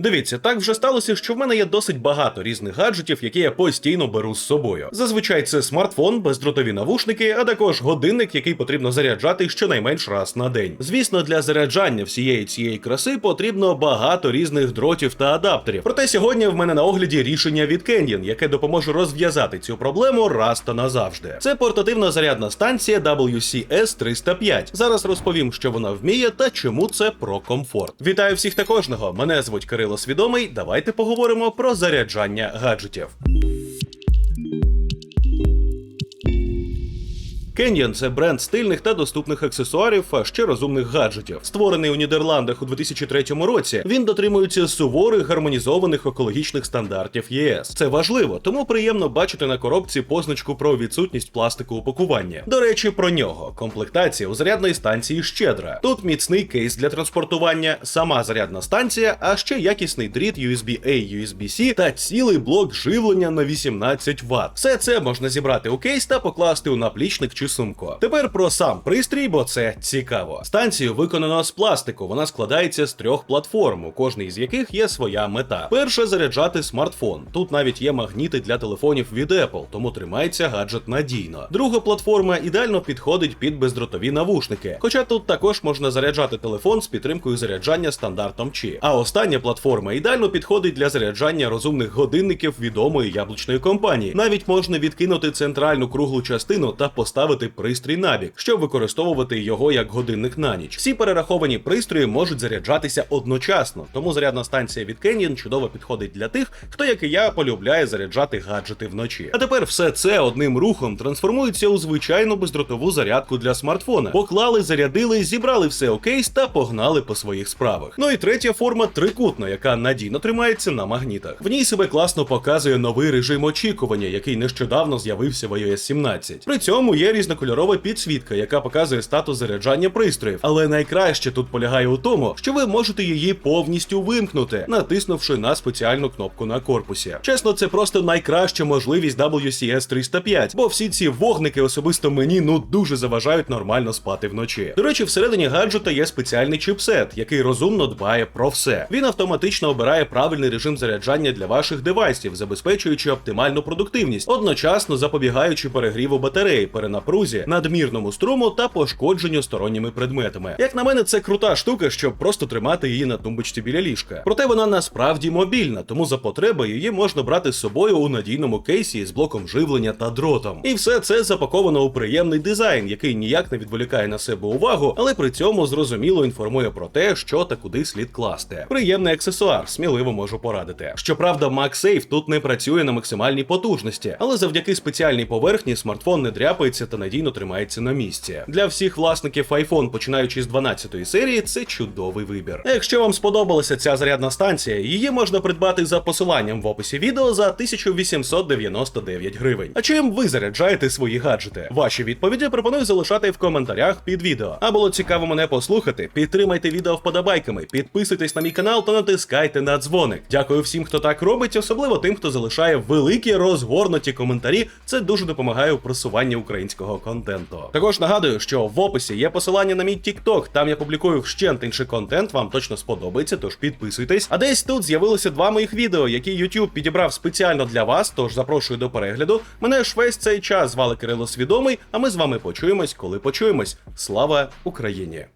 Дивіться, так вже сталося, що в мене є досить багато різних гаджетів, які я постійно беру з собою. Зазвичай це смартфон, бездротові навушники, а також годинник, який потрібно заряджати щонайменш раз на день. Звісно, для заряджання всієї цієї краси потрібно багато різних дротів та адаптерів. Проте сьогодні в мене на огляді рішення від Canyon, яке допоможе розв'язати цю проблему раз та назавжди. Це портативна зарядна станція WCS 305. Зараз розповім, що вона вміє та чому це про комфорт. Вітаю всіх та кожного. Мене звуть Свідомий. Давайте поговоримо про заряджання гаджетів. Canyon – це бренд стильних та доступних аксесуарів, а ще розумних гаджетів. Створений у Нідерландах у 2003 році, він дотримується суворих гармонізованих екологічних стандартів ЄС. Це важливо, тому приємно бачити на коробці позначку про відсутність пластику у пакуванні. До речі, про нього комплектація у зарядної станції щедра. Тут міцний кейс для транспортування, сама зарядна станція, а ще якісний дріт USB-A, USB-C та цілий блок живлення на 18 Вт. Все це можна зібрати у кейс та покласти у наплічник чи сумку. Тепер про сам пристрій, бо це цікаво. Станцію виконано з пластику. Вона складається з трьох платформ, у кожній з яких є своя мета. Перша заряджати смартфон. Тут навіть є магніти для телефонів від Apple, тому тримається гаджет надійно. Друга платформа ідеально підходить під бездротові навушники. Хоча тут також можна заряджати телефон з підтримкою заряджання стандартом Qi. А остання платформа ідеально підходить для заряджання розумних годинників відомої яблучної компанії. Навіть можна відкинути центральну круглу частину та поставити пристрій набік, щоб використовувати його як годинник на ніч. Всі перераховані пристрої можуть заряджатися одночасно, тому зарядна станція від Canyon чудово підходить для тих, хто, як і я, полюбляє заряджати гаджети вночі. А тепер все це одним рухом трансформується у звичайну бездротову зарядку для смартфона. Поклали, зарядили, зібрали все у кейс та погнали по своїх справах. Ну і третя форма трикутна, яка надійно тримається на магнітах. В ній себе класно показує новий режим очікування, який нещодавно з'явився в iOS 17. При цьому є різнокольорова підсвітка, яка показує статус заряджання пристроїв. Але найкраще тут полягає у тому, що ви можете її повністю вимкнути, натиснувши на спеціальну кнопку на корпусі. Чесно, це просто найкраща можливість WCS 305, бо всі ці вогники особисто мені ну дуже заважають нормально спати вночі. До речі, всередині гаджета є спеціальний чипсет, який розумно дбає про все. Він автоматично обирає правильний режим заряджання для ваших девайсів, забезпечуючи оптимальну продуктивність, одночасно запобігаючи перегріву батареї, перенапрузі, надмірному струму та пошкодженню сторонніми предметами. Як на мене, це крута штука, щоб просто тримати її на тумбочці біля ліжка. Проте вона насправді мобільна, тому за потреби її можна брати з собою у надійному кейсі з блоком живлення та дротом. І все це запаковано у приємний дизайн, який ніяк не відволікає на себе увагу, але при цьому зрозуміло інформує про те, що та куди слід класти. Приємний аксесуар, сміливо можу порадити. Щоправда, MagSafe тут не працює на максимальній потужності, але завдяки спеціальній поверхні смартфон не дряпається та надійно тримається на місці. Для всіх власників iPhone, починаючи з 12-ї серії, це чудовий вибір. Якщо вам сподобалася ця зарядна станція, її можна придбати за посиланням в описі відео за 1899 гривень. А чим ви заряджаєте свої гаджети? Ваші відповіді пропоную залишати в коментарях під відео. А було цікаво мене послухати. Підтримайте відео вподобайками, підписуйтесь на мій канал та натискайте на дзвоник. Дякую всім, хто так робить, особливо тим, хто залишає великі розгорнуті коментарі. Це дуже допомагає у просуванні українського контенту. Також нагадую, що в описі є посилання на мій TikTok, Там я публікую вщент інший контент. Вам точно сподобається, тож підписуйтесь. А десь тут з'явилося два моїх відео, які YouTube підібрав спеціально для вас. Тож запрошую до перегляду. Мене ж весь цей час звали Кирило Свідомий. А ми з вами почуємось, коли почуємось. Слава Україні!